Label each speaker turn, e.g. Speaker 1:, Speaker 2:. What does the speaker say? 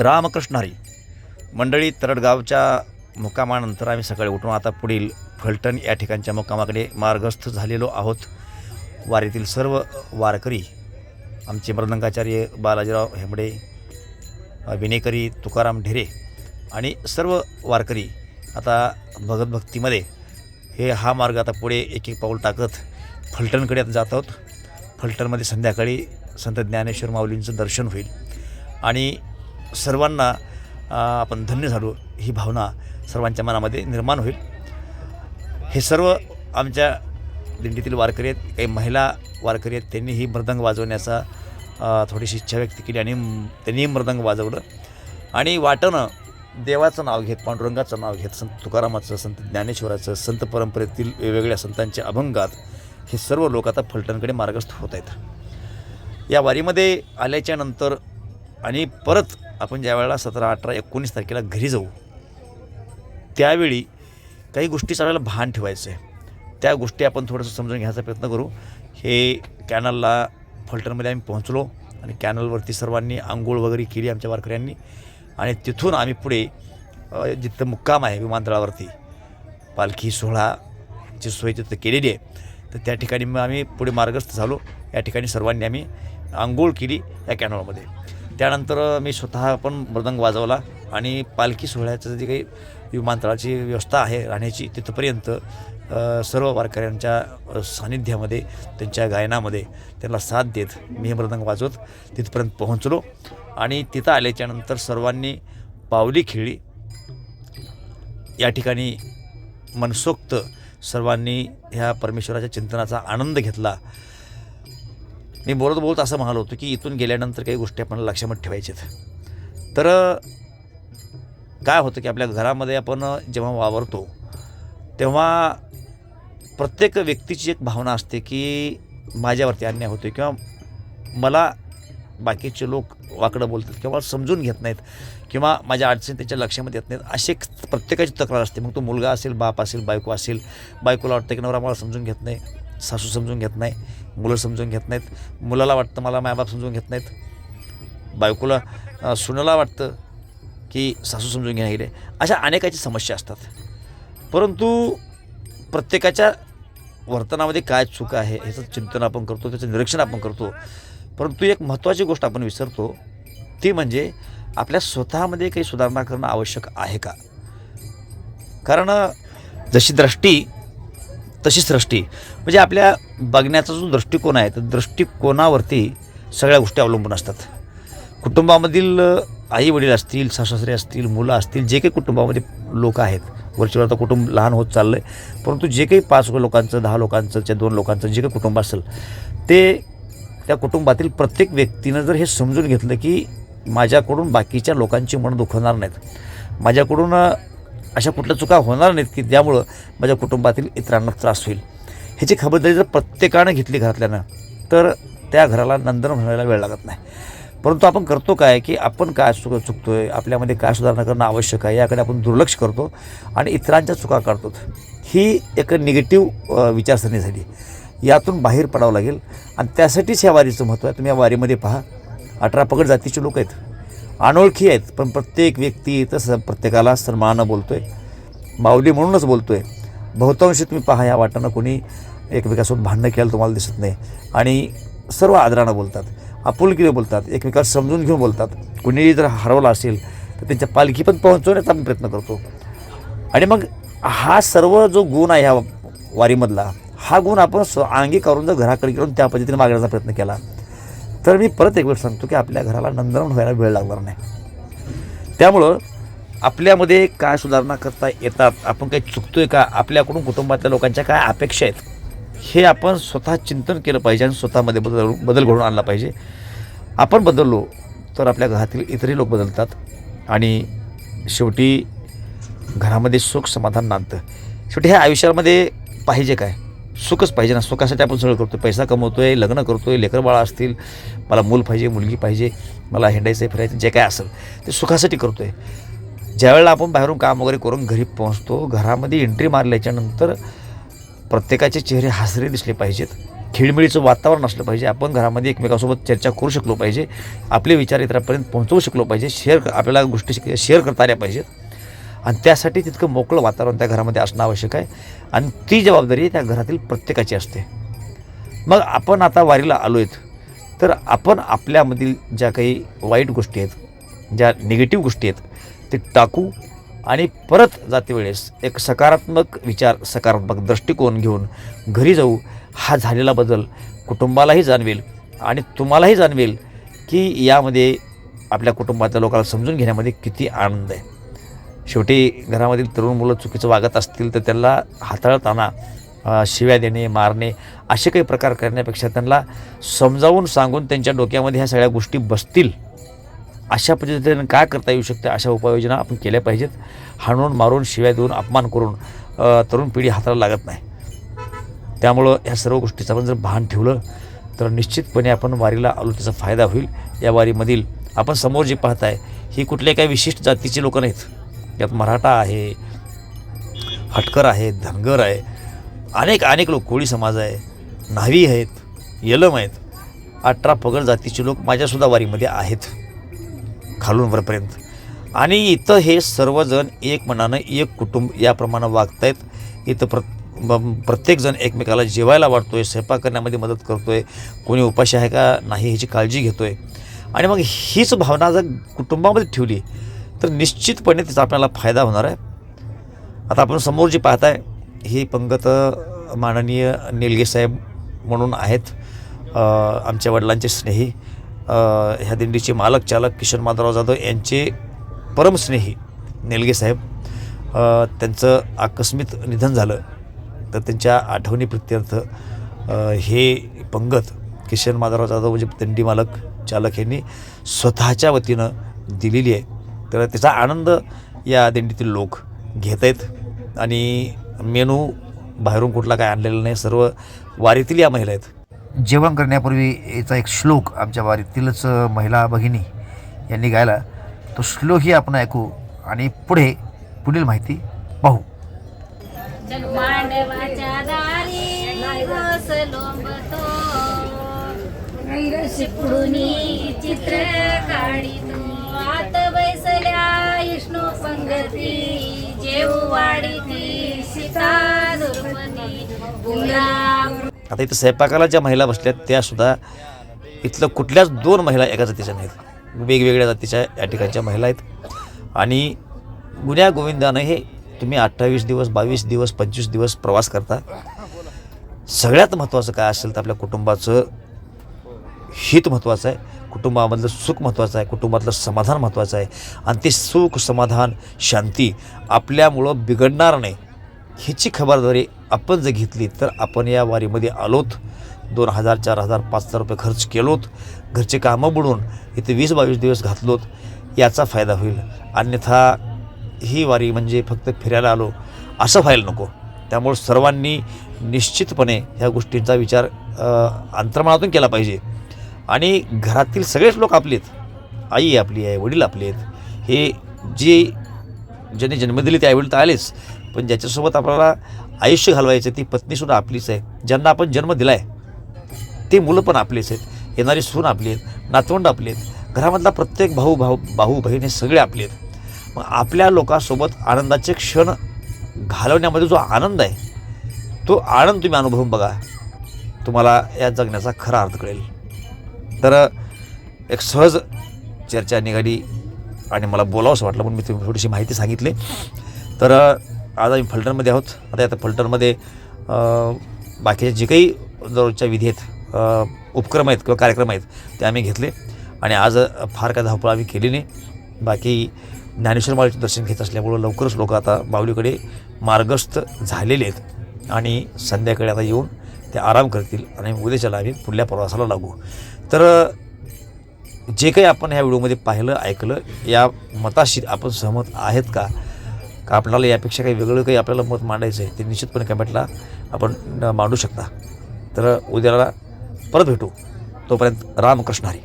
Speaker 1: रामकृष्ण हरी. मंडळी तरडगावच्या मुकामानंतर आम्ही सकाळी उठून आता पुढील फलटण या ठिकाणच्या मुकामाकडे मार्गस्थ झालेलो आहोत. वारीतील सर्व वारकरी आमचे मृदंगाचार्य बालाजीराव हेंबडे विनेकरी तुकाराम ढेरे आणि सर्व वारकरी आता भगतभक्तीमध्ये हे हा मार्ग आता पुढे एक एक पाऊल टाकत फलटणकडे आता जात आहोत. फलटणमध्ये संध्याकाळी संत ज्ञानेश्वर माऊलींचं दर्शन होईल. आणि सर्वांना आपण धन्य झालो. ही भावना सर्वांच्या मनामध्ये निर्माण होईल. हे सर्व आमच्या दिंडीतील वारकरी आहेत. काही महिला वारकरी आहेत. त्यांनीही मृदंग वाजवण्याचा थोडीशी इच्छा व्यक्त केली आणि त्यांनीही मृदंग वाजवलं. आणि वाटणं देवाचं नाव घेत पांडुरंगाचं नाव घेत संत तुकारामाचं संत ज्ञानेश्वराचं संत परंपरेतील वेगवेगळ्या संतांच्या अभंगात हे सर्व लोक आता फलटणकडे मार्गस्थ होत आहेत. या वारीमध्ये आल्याच्यानंतर आणि परत आपण ज्या वेळेला सतरा अठरा एकोणीस तारखेला घरी जाऊ त्यावेळी काही गोष्टीचं आपल्याला भान ठेवायचं आहे त्या गोष्टी आपण थोडंसं समजून घ्यायचा प्रयत्न करू. हे कॅनलला फल्टरमध्ये आम्ही पोहोचलो आणि कॅनलवरती सर्वांनी आंघोळ वगैरे केली आमच्या वारकऱ्यांनी. आणि तिथून आम्ही पुढे जिथं मुक्काम आहे विमानतळावरती पालखी सोहळाची सोय तिथं केलेली आहे तर त्या ठिकाणी मग आम्ही पुढे मार्गस्थ झालो. या ठिकाणी सर्वांनी आम्ही आंघोळ केली या कॅनलमध्ये. त्यानंतर मी स्वतः पण मृदंग वाजवला आणि पालखी सोहळ्याचं जी काही विमानतळाची व्यवस्था आहे राहण्याची तिथपर्यंत सर्व वारकऱ्यांच्या सानिध्यामध्ये त्यांच्या गायनामध्ये त्यांना साथ देत मी हे मृदंग वाजवत तिथपर्यंत पोहोचलो. आणि तिथं आल्याच्यानंतर सर्वांनी पावली खेळली. या ठिकाणी मनसोक्त सर्वांनी ह्या परमेश्वराच्या चिंतनाचा आनंद घेतला. मी बोलत बोलत असं म्हणालो होतो की इथून गेल्यानंतर काही गोष्टी आपण लक्षामध्ये ठेवायच्यात. तर काय होतं की आपल्या घरामध्ये आपण जेव्हा वावरतो तेव्हा प्रत्येक व्यक्तीची एक भावना असते की माझ्यावरती अन्याय होतो किंवा मला बाकीचे लोक वाकडं बोलतात किंवा समजून घेत नाहीत किंवा माझ्या अडचणी त्याच्या लक्षामध्ये येत नाहीत अशी एक प्रत्येकाची तक्रार असते. मग तो मुलगा असेल बाप असेल बायको असेल बायकोला वाटतं की नवरा मला समजून घेत नाही. सासू समजून घेत नाही मुलं समजून घेत नाहीत मुलाला वाटतं मला मायबाप समजून घेत नाहीत. बायकोला अ, सुनाला वाटतं की सासू समजून घेण्या गेले अशा अनेकाची समस्या असतात. परंतु प्रत्येकाच्या वर्तनामध्ये काय चूक आहे ह्याचं चिंतन आपण करतो त्याचं निरीक्षण आपण करतो. परंतु एक महत्त्वाची गोष्ट आपण विसरतो ती म्हणजे आपल्या स्वतःमध्ये काही सुधारणा करणं आवश्यक आहे का? कारण जशी दृष्टी तशी सृष्टी. म्हणजे आपल्या बघण्याचा जो दृष्टिकोन आहे तर दृष्टिकोनावरती सगळ्या गोष्टी अवलंबून असतात. कुटुंबामधील आई वडील असतील सासरे असतील मुलं असतील जे काही कुटुंबामध्ये लोक आहेत. वरच्यावर आता कुटुंब लहान होत चाललं आहे परंतु जे काही पाच लोकांचं दहा लोकांचं त्या दोन लोकांचं जे काही कुटुंब असेल ते त्या कुटुंबातील प्रत्येक व्यक्तीनं जर हे समजून घेतलं की माझ्याकडून बाकीच्या लोकांची मन दुखवणार नाहीत. माझ्याकडून अशा कुठल्या चुका होणार नाहीत की त्यामुळं माझ्या कुटुंबातील इतरांना त्रास होईल. ह्याची खबरदारी जर प्रत्येकानं घेतली घरातल्यानं तर त्या घराला नंदन होण्याला वेळ लागत नाही. परंतु आपण करतो काय की आपण काय चुक चुकतो आहे आपल्यामध्ये काय सुधारणा करणं आवश्यक आहे याकडे आपण दुर्लक्ष करतो आणि इतरांच्या चुका काढतो. ही एक निगेटिव्ह विचारसरणी झाली. यातून बाहेर पडावं लागेल. आणि त्यासाठीच ह्या वारीचं महत्त्व आहे. तुम्ही या वारीमध्ये पहा. अठरा पगड जातीचे लोक आहेत. अनोळखी आहेत पण प्रत्येक व्यक्ती तसं प्रत्येकाला सन्मान बोलतो आहे माऊली म्हणूनच बोलतो आहे बहुतांशी तुम्ही पहा या वाटानं कोणी एकमेकासोबत भांडणं केलं तुम्हाला दिसत नाही. आणि सर्व आदरानं बोलतात आपुलकीने बोलतात एकमेकाला समजून घेऊन बोलतात. कुणी जर हरवला असेल तर त्यांच्या पालखी पण पोहोचवण्याचा आम्ही प्रयत्न करतो. आणि मग हा सर्व जो गुण आहे ह्या वारीमधला हा गुण आपण स्व अंगी करून जर घराकडे घेऊन त्या पद्धतीने मागण्याचा प्रयत्न केला. तर मी परत एक वेळ सांगतो की आपल्या घराला नंदनवन व्हायला वेळ लागणार नाही. त्यामुळं आपल्यामध्ये काय सुधारणा करता येतात आपण काही चुकतोय का आपल्याकडून कुटुंबातल्या लोकांच्या काय अपेक्षा आहेत हे आपण स्वतः चिंतन केलं पाहिजे आणि स्वतःमध्ये बदल बदल घडून आणला पाहिजे. आपण बदललो तर आपल्या घरातील इतरही लोक बदलतात आणि शेवटी घरामध्ये सुख समाधान नांदतं. शेवटी ह्या आयुष्यामध्ये पाहिजे काय? सुखच पाहिजे ना. सुखासाठी आपण सगळं करतो पैसा कमवतो आहे लग्न करतो आहे लेकरं असतील मला मूल पाहिजे मुलगी पाहिजे मला हिंडायचं आहे फिरायचं जे काय असेल ते सुखासाठी करतो आहे ज्यावेळेला आपण बाहेरून काम वगैरे करून घरी पोहोचतो घरामध्ये एंट्री मारल्याच्यानंतर प्रत्येकाचे चेहरे हसरे दिसले पाहिजेत. खिळमिळीचं वातावरण असलं पाहिजे. आपण घरामध्ये एकमेकांसोबत चर्चा करू शकलो पाहिजे. आपले विचार इतरांपर्यंत पोहोचवू शकलो पाहिजे. शेअर आपल्याला गोष्टी शेअर करता आल्या पाहिजेत. आणि त्यासाठी तितकं मोकळं वातावरण त्या घरामध्ये असणं आवश्यक आहे. आणि ती जबाबदारी त्या घरातील प्रत्येकाची असते. मग आपण आता वारीला आलो आहेत तर आपण आपल्यामधील ज्या काही वाईट गोष्टी आहेत ज्या निगेटिव्ह गोष्टी आहेत ते टाकू आणि परत जाते वेळेस एक सकारात्मक विचार सकारात्मक दृष्टिकोन घेऊन घरी जाऊ. हा झालेला बदल कुटुंबालाही जाणवेल आणि तुम्हालाही जाणवेल की यामध्ये आपल्या कुटुंबातल्या लोकांना समजून घेण्यामध्ये किती आनंद आहे. शेवटी घरामधील तरुण मुलं चुकीचं वागत असतील तर त्यांना हाताळताना शिव्या देणे मारणे असे काही प्रकार करण्यापेक्षा त्यांना समजावून सांगून त्यांच्या डोक्यामध्ये ह्या सगळ्या गोष्टी बसतील. अशा पद्धतीने काय करता येऊ शकते? अशा उपाययोजना आपण केल्या पाहिजेत. हाणून मारून शिव्या देऊन अपमान करून तरुण पिढी हाताला लागत नाही. त्यामुळं ह्या सर्व गोष्टीचं आपण जर भान ठेवलं तर निश्चितपणे आपण वारीला आलो त्याचा फायदा होईल. या वारीमधील आपण समोर जे पाहताय ही कुठल्या काही विशिष्ट जातीची लोकं नाहीत. यात मराठा आहे हटकर आहे धनगर आहे. अनेक अनेक लोक कोळी समाज आहे न्हावी आहेत यलम आहेत. अठरा पगड जातीचे लोक माझ्यासुद्धा वारीमध्ये आहेत खालून वरपर्यंत. आणि इथं हे सर्वजण एक मनानं एक कुटुंब याप्रमाणे वागत आहेत इथं प्र प्रत्येकजण एकमेकाला जेवायला वाटतो आहे स्वयंपाक करण्यामध्ये मदत करतो आहे कोणी उपाशी आहे का नाही ह्याची काळजी घेतो आहे आणि मग हीच भावना जर कुटुंबामध्ये ठेवली तर निश्चितपणे त्याचा आपल्याला फायदा होणार आहे. आता आपण समोर जी पाहताय ही पंगत माननीय निलगे साहेब म्हणून आहेत. आमच्या वडिलांचे स्नेही ह्या दिंडीचे मालक चालक किशन माधवराव जाधव यांचे परमस्नेही निलगे साहेब. त्यांचं आकस्मित निधन झालं तर त्यांच्या आठवणी प्रत्यर्थ हे पंगत किशन माधवराव जाधव म्हणजे दिंडी मालक चालक यांनी स्वतःच्या वतीनं दिलेली आहे. तर त्याचा आनंद या दिंडीतील लोक घेत आहेत. आणि मेनू बाहेरून कुठला काय आणलेला नाही सर्व वारीतील या महिला आहेत. जेवण करण्यापूर्वी याचा एक श्लोक आमच्या वारीतीलच महिला भगिनी यांनी गायला. तो श्लोकही आपण ऐकू आणि पुढे पुढील माहिती पाहू.
Speaker 2: चित्र विष्णू संगती जेऊ सीता दुर्मनी
Speaker 1: आता इथं स्वयंपाकाला ज्या महिला बसल्यात त्या सुद्धा इथलं कुठल्याच दोन महिला एका जातीच्या नाहीत. वेगवेगळ्या जातीच्या या ठिकाणच्या महिला आहेत. आणि गुन्ह्या गोविंदानं हे तुम्ही अठ्ठावीस दिवस बावीस दिवस पंचवीस दिवस प्रवास करता. सगळ्यात महत्त्वाचं काय असेल तर आपल्या कुटुंबाचं हित महत्त्वाचं आहे. कुटुंबामधलं सुख महत्त्वाचं आहे कुटुंबातलं समाधान महत्त्वाचं आहे. आणि ते सुख समाधान शांती आपल्यामुळं बिघडणार नाही. ह्याची खबरदारी आपण जर घेतली तर आपण या वारीमध्ये आलोत. दोन हजार चार हजार पाच हजार रुपये खर्च केलोत. घरचे कामं बुडून इथे वीस बावीस दिवस घातलोत. याचा फायदा होईल. अन्यथा ही वारी म्हणजे फक्त फिरायला आलो असं व्हायला नको. त्यामुळं सर्वांनी निश्चितपणे ह्या गोष्टींचा विचार अंतर्मनातून केला पाहिजे. आणि घरातील सगळेच लोक आपले आहेत. आई आपली आहे वडील आपले आहेत. हे जे ज्यांनी जन्म दिले ते आईवडील तर आलेच. पण ज्याच्यासोबत आपल्याला आयुष्य घालवायचं ती पत्नीसुद्धा आपलीच आहे. ज्यांना आपण जन्म दिला आहे ते मुलं पण आपलीच आहेत. येणारी सून आपली आहेत नातवंड आपली आहेत. घरामधला प्रत्येक भाऊ भाऊ भाऊ बहीण हे सगळे आपले आहेत. मग आपल्या लोकांसोबत आनंदाचे क्षण घालवण्यामध्ये जो आनंद आहे तो आनंद तुम्ही अनुभवून बघा. तुम्हाला या जगण्याचा खरा अर्थ कळेल. तर एक सहज चर्चा निघाली आणि मला बोलावंसं वाटलं म्हणून मी तुम्ही थोडीशी माहिती सांगितली. तर आज आम्ही फलटणमध्ये आहोत. आता आता फलटणमध्ये बाकीचे जे काही दररोजच्या विधी आहेत उपक्रम आहेत किंवा कार्यक्रम आहेत ते आम्ही घेतले. आणि आज फार काय धावपळ आम्ही केली नाही. बाकी ज्ञानेश्वर माळीचं दर्शन घेत असल्यामुळं लवकरच लोक आता बावलीकडे मार्गस्थ झालेले आहेत. आणि संध्याकाळी आता येऊन ते आराम करतील आणि उद्याच्याला आम्ही पुढल्या प्रवासाला लागू. तर जे काही आपण ह्या व्हिडिओमध्ये पाहिलं ऐकलं या मताशी आपण सहमत आहेत का? का आपल्याला यापेक्षा काही वेगळं काही आपल्याला मत मांडायचं आहे ते निश्चितपणे कमेंटला आपण मांडू शकता. तर उद्याला परत भेटू. तोपर्यंत रामकृष्ण हरी.